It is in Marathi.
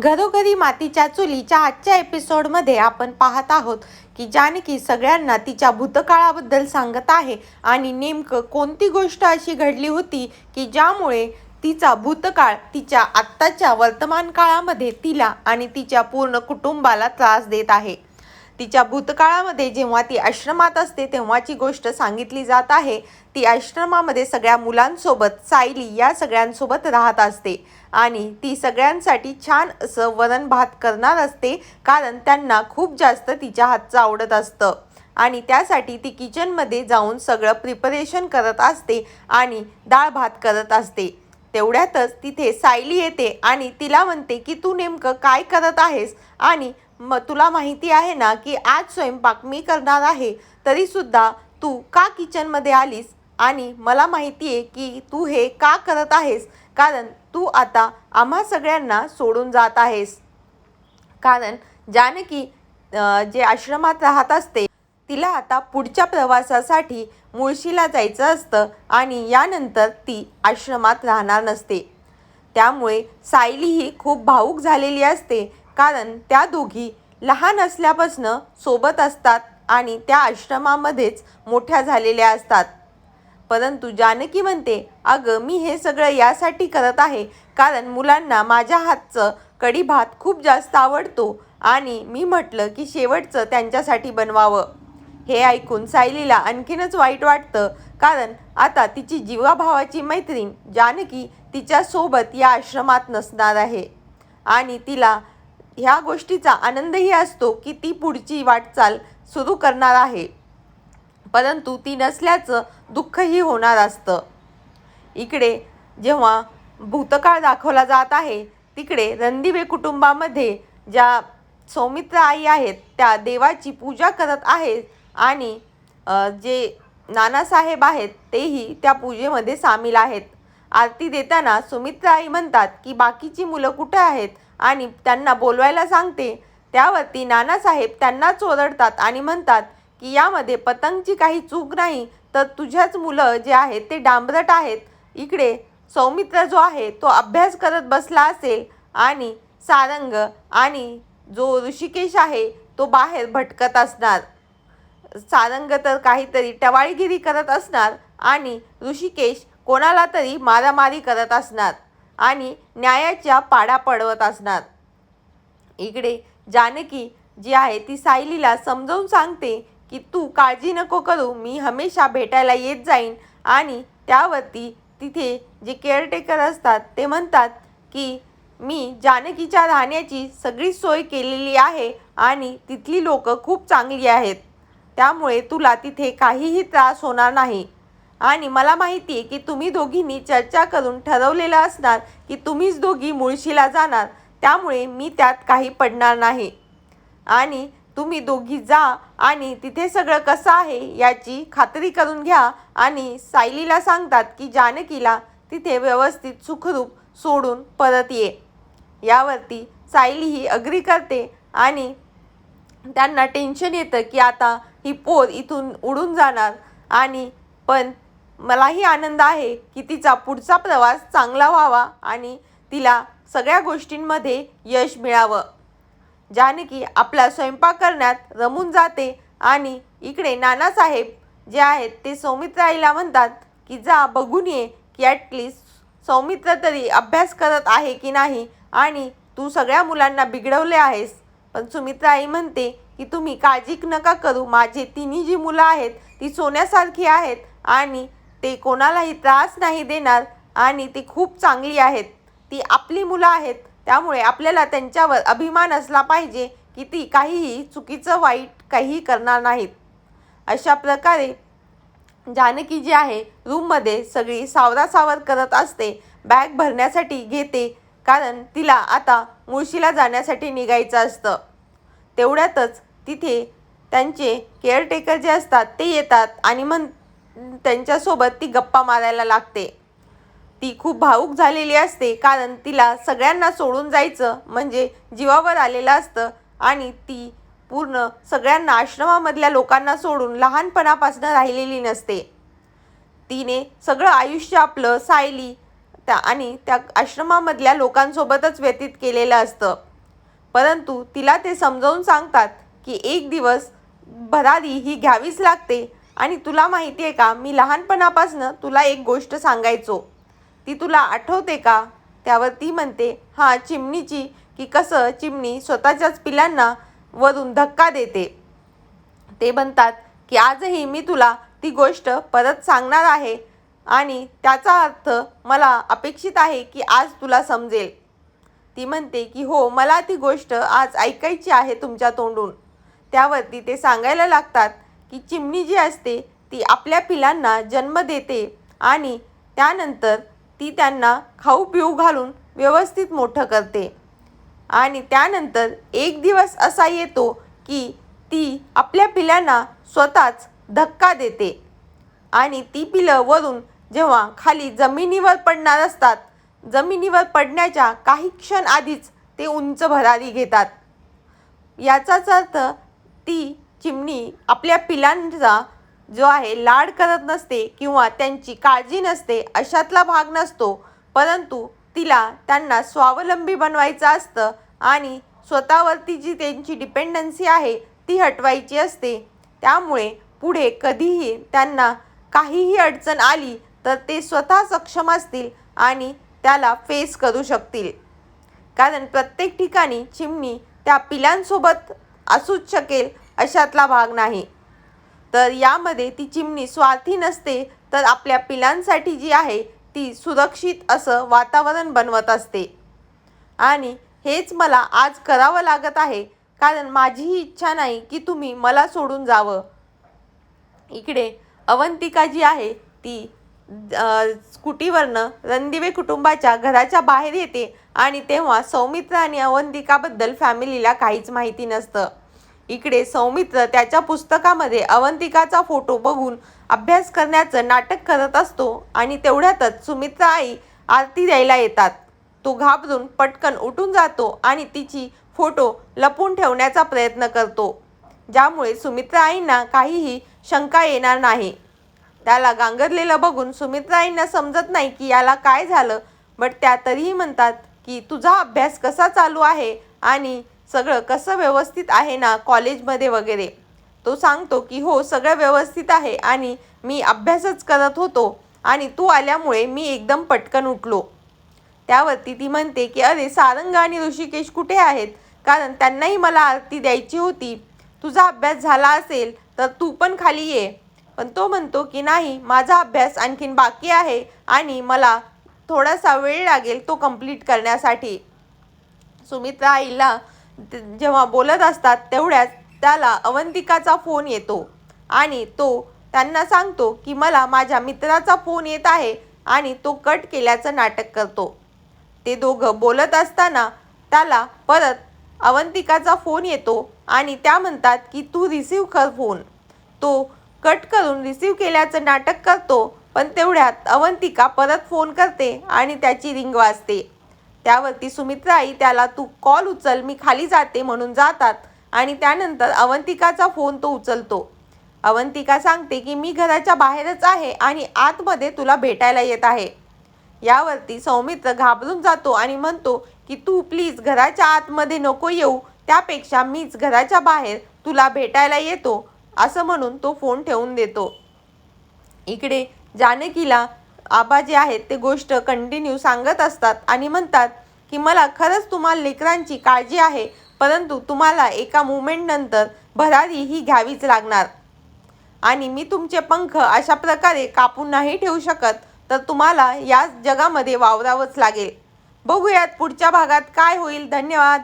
घरोघरी मातीच्या चुलीच्या आजच्या एपिसोडमध्ये आपण पाहत आहोत की जानकी सगळ्यांना तिच्या भूतकाळाबद्दल सांगत आहे आणि नेमकं कोणती गोष्ट अशी घडली होती की ज्यामुळे तिचा भूतकाळ तिच्या आत्ताच्या वर्तमान काळामध्ये तिला आणि तिच्या पूर्ण कुटुंबाला त्रास देत आहे. तिच्या भूतकाळामध्ये जेव्हा ती आश्रमात असते तेव्हाची गोष्ट सांगितली जात आहे. ती आश्रमामध्ये सगळ्या मुलांसोबत सायली या सगळ्यांसोबत राहत असते. आणि ती सगळ्यांसाठी छान असं वरण भात करणार असते कारण त्यांना खूप जास्त तिच्या हातचं आवडत असतं. आणि त्यासाठी ती किचनमध्ये जाऊन सगळं प्रिपरेशन करत असते आणि डाळ भात करत असते. तेवढ्यातच तिथे सायली येते आणि तिला म्हणते की तू नेमकं काय करत आहेस? आणि मग तुला माहिती आहे ना की आज स्वयंपाक मी करणार आहे तरीसुद्धा तू का किचनमध्ये आलीस? आणि मला माहिती आहे की तू हे का करत आहेस? कारण तू आता आम्हा सगळ्यांना सोडून जात आहेस. कारण जानकी जे आश्रमात राहत असते तिला आता पुढच्या प्रवासासाठी मुळशीला जायचं असतं आणि यानंतर ती आश्रमात राहणार नसते. त्यामुळे सायली ही खूप भावूक झालेली असते कारण त्या दोघी लहान असल्यापासनं सोबत असतात आणि त्या आश्रमामध्येच मोठ्या झालेल्या असतात. परंतु जानकी म्हणते अगं मी हे सगळं यासाठी करत आहे कारण मुलांना माझ्या हातचं कढी भात खूप जास्त आवडतो आणि मी म्हटलं की शेवटचं त्यांच्यासाठी बनवावं. हे ऐकून सायलीला आणखीनच वाईट वाटतं कारण आता तिची जीवाभावाची मैत्रीण जानकी तिच्यासोबत या आश्रमात नसणार आहे आणि तिला ह्या गोष्टीचा आनंदही असतो की ती पुढची वाटचाल सुरू करणार आहे. परंतु ती नसल्याचं दुःखही होणार असतं. इकडे जेव्हा भूतकाळ दाखवला जात आहे तिकडे रणदिवे कुटुंबामध्ये ज्या सौमित्र आई आहेत त्या देवाची पूजा करत आहेत आणि जे नानासाहेब आहेत तेही त्या पूजेमध्ये सामील आहेत. आरती देताना सुमित्रा आई म्हणतात की बाकीची मुलं कुठे आहेत? आणि त्यांना बोलवायला सांगते. त्यावरती नानासाहेब त्यांनाच ओरडतात आणि म्हणतात की यामध्ये पतंगची काही चूक नाही तर तुझ्याच मुलं जे आहेत ते डांबरट आहेत. इकडे सौमित्र जो आहे तो अभ्यास करत बसला असेल आणि सारंग आणि जो ऋषिकेश आहे तो बाहेर भटकत असणार. सारंग तर काहीतरी टवाळगिरी करत असणार आणि ऋषिकेश कोणाला तरी मारामारी करत असणार. आणि न्यायाच्या पाडा पडवत असणार. इकडे जानकी जी आहे ती सायलीला समजावून सांगते की तू काळजी नको करू मी हमेशा भेटायला येत जाईन. आणि त्यावरती तिथे जे केअरटेकर असतात ते म्हणतात की मी जानकीच्या राहण्याची सगळी सोय केलेली आहे आणि तिथली लोकं खूप चांगली आहेत. त्यामुळे तुला तिथे काहीही त्रास होणार नाही. आणि मला माहिती आहे की तुम्ही दोघींनी चर्चा करून ठरवलेलं असणार की तुम्हीच दोघी मुळशीला जाणार. त्यामुळे मी त्यात काही पडणार नाही. आणि तुम्ही दोघी जा आणि तिथे सगळं कसं आहे याची खात्री करून घ्या. आणि सायलीला सांगतात की जानकीला तिथे व्यवस्थित सुखरूप सोडून परत ये. यावरती सायली ही अग्री करते आणि त्यांना टेन्शन येतं की आता ही पोर इथून उडून जाणार. आणि पण मलाही आनंद आहे की तिचा पुढचा प्रवास चांगला व्हावा आणि तिला सगळ्या गोष्टींमध्ये यश मिळावं. जानकी आपला स्वयंपाक करण्यात रमून जाते आणि इकडे नानासाहेब जे आहेत ते सौमित्राईला म्हणतात की जा बघून ये की ॲटलिस्ट सौमित्र तरी अभ्यास करत आहे की नाही आणि तू सगळ्या मुलांना बिघडवले आहेस. पण सुमित्रा आई म्हणते की तुम्ही काळजी नका करू. माझे तिन्ही जी मुलं आहेत ती सोन्यासारखी आहेत आणि ते कोणालाही त्रास नाही देणार आणि ती खूप चांगली आहेत. ती आपली मुलं आहेत. त्यामुळे आपल्याला त्यांच्यावर अभिमान असला पाहिजे की ती काहीही चुकीचं वाईट काहीही करणार नाहीत. अशा प्रकारे जानकी जी आहे रूममध्ये सगळी सावरासावर करत असते बॅग भरण्यासाठी घेते कारण तिला आता मुळशीला जाण्यासाठी निघायचं असतं. तेवढ्यातच तिथे त्यांचे केअरटेकर जे असतात ते येतात आणि म्हण त्यांच्यासोबत ती गप्पा मारायला लागते. ती खूप भावूक झालेली असते कारण तिला सगळ्यांना सोडून जायचं म्हणजे जीवावर आलेलं असतं आणि ती पूर्ण सगळ्यांना आश्रमामधल्या लोकांना सोडून लहानपणापासून राहिलेली नसते. तिने सगळं आयुष्य आपलं सायली त्या आणि त्या आश्रमामधल्या लोकांसोबतच व्यतीत केलेलं असतं. परंतु तिला ते समजावून सांगतात की एक दिवस भरारी ही घ्यावीच लागते आणि तुला माहिती आहे का मी लहानपणापासनं तुला एक गोष्ट सांगायचो. ती तुला आठवते का? त्यावर ती म्हणते हां चिमणीची की कसं चिमणी स्वतःच्याच पिलांना वरून धक्का देते. ते म्हणतात की आजही मी तुला ती गोष्ट परत सांगणार आहे आणि त्याचा अर्थ मला अपेक्षित आहे की आज तुला समजेल. ती म्हणते की हो मला ती गोष्ट आज ऐकायची आहे तुमच्या तोंडून. त्यावरती ते सांगायला लागतात की चिमणी जी असते ती आपल्या पिलांना जन्म देते आणि त्यानंतर ती त्यांना खाऊ पिऊ घालून व्यवस्थित मोठं करते. आणि त्यानंतर एक दिवस असा येतो की ती आपल्या पिलांना स्वतःच धक्का देते. आणि ती पिलं वरून जेव्हा खाली जमिनीवर पडणार असतात जमिनीवर पडण्याच्या काही क्षण आधीच ते उंच भरारी घेतात. याचाच अर्थ ती चिमणी आपल्या पिलांचा जो आहे लाड करत नसते किंवा त्यांची काळजी नसते अशातला भाग नसतो. परंतु तिला त्यांना स्वावलंबी बनवायचं असतं आणि स्वतःवरती जी त्यांची डिपेंडन्सी आहे ती हटवायची असते. त्यामुळे पुढे कधीही त्यांना काहीही अडचण आली तर ते स्वतः सक्षम असतील आणि त्याला फेस करू शकतील. कारण प्रत्येक ठिकाणी चिमणी त्या पिलांसोबत असूच शकेल अशातला भाग नाही. तर यामध्ये ती चिमणी स्वार्थी नसते तर आपल्या पिलांसाठी जी आहे ती सुरक्षित असं वातावरण बनवत असते. आणि हेच मला आज करावं लागत आहे कारण माझीही इच्छा नाही की तुम्ही मला सोडून जावं. इकडे अवंतिका जी आहे ती स्कूटीवरनं रणदिवे कुटुंबाच्या घराच्या बाहेर येते आणि तेव्हा सौमित्र आणि अवंतिकाबद्दल फॅमिलीला काहीच माहिती नसतं. इकडे सौमित्र त्याच्या पुस्तकामध्ये अवंतिकाचा फोटो बघून अभ्यास करण्याचं नाटक करत असतो आणि तेवढ्यातच सुमित्रा आई आरती द्यायला येतात. तो घाबरून पटकन उठून जातो आणि तिची फोटो लपून ठेवण्याचा प्रयत्न करतो. ज्यामुळे सुमित्रा आईंना काहीही शंका येणार नाही. त्याला गांगरलेलं बघून सुमित्रा आईंना समजत नाही की याला काय झालं बट त्या तरीही म्हणतात की तुझा अभ्यास कसा चालू आहे आणि सगळं कसं व्यवस्थित आहे ना कॉलेजमध्ये वगैरे? तो सांगतो की हो सगळं व्यवस्थित आहे आणि मी अभ्यासच करत होतो आणि तू आल्यामुळे मी एकदम पटकन उठलो. त्यावरती ती म्हणते की अरे सारंग आणि ऋषिकेश कुठे आहेत? कारण त्यांनाही मला आरती द्यायची होती. तुझा अभ्यास झाला असेल तर तू पण खाली ये. पण तो म्हणतो की नाही माझा अभ्यास आणखीन बाकी आहे आणि मला थोडासा वेळ लागेल तो कंप्लीट करण्यासाठी. सुमित्रा आईला जेव्हा बोलत असतात तेवढ्याच त्याला अवंतिकाचा फोन येतो. आणि तो त्यांना सांगतो की मला माझ्या मित्राचा फोन येत आहे आणि तो कट केल्याचं नाटक करतो. ते दोघं बोलत असताना त्याला परत अवंतिकाचा फोन येतो आणि त्या म्हणतात की तू रिसीव कर फोन. तो कट करून रिसीव केल्याचं नाटक करतो पण तेवढ्यात अवंतिका परत फोन करते आणि त्याची रिंग वाजते. त्यावरती सुमित्राई आई त्याला तू कॉल उचल मी खाली जाते म्हणून जातात. आणि त्यानंतर अवंतिकाचा फोन तो उचलतो. अवंतिका सांगते की मी घराच्या बाहेरच आहे आणि आतमध्ये तुला भेटायला येत आहे. यावरती सौमित्र घाबरून जातो आणि म्हणतो की तू प्लीज घराच्या आतमध्ये नको येऊ. त्यापेक्षा मीच घराच्या बाहेर तुला भेटायला येतो. असं म्हणून तो फोन ठेवून देतो. इकडे जानकीला आबा जे आहेत ते गोष्ट कंटिन्यू सांगत असतात आणि म्हणतात की मला खरंच तुम्हाला लेकरांची काळजी आहे परंतु तुम्हाला एका मुवमेंटनंतर भरारी ही घ्यावीच लागणार. आणि मी तुमचे पंख अशा प्रकारे कापून नाही ठेवू शकत तर तुम्हाला याच जगामध्ये वावरावंच लागेल. बघूयात पुढच्या भागात काय होईल. धन्यवाद.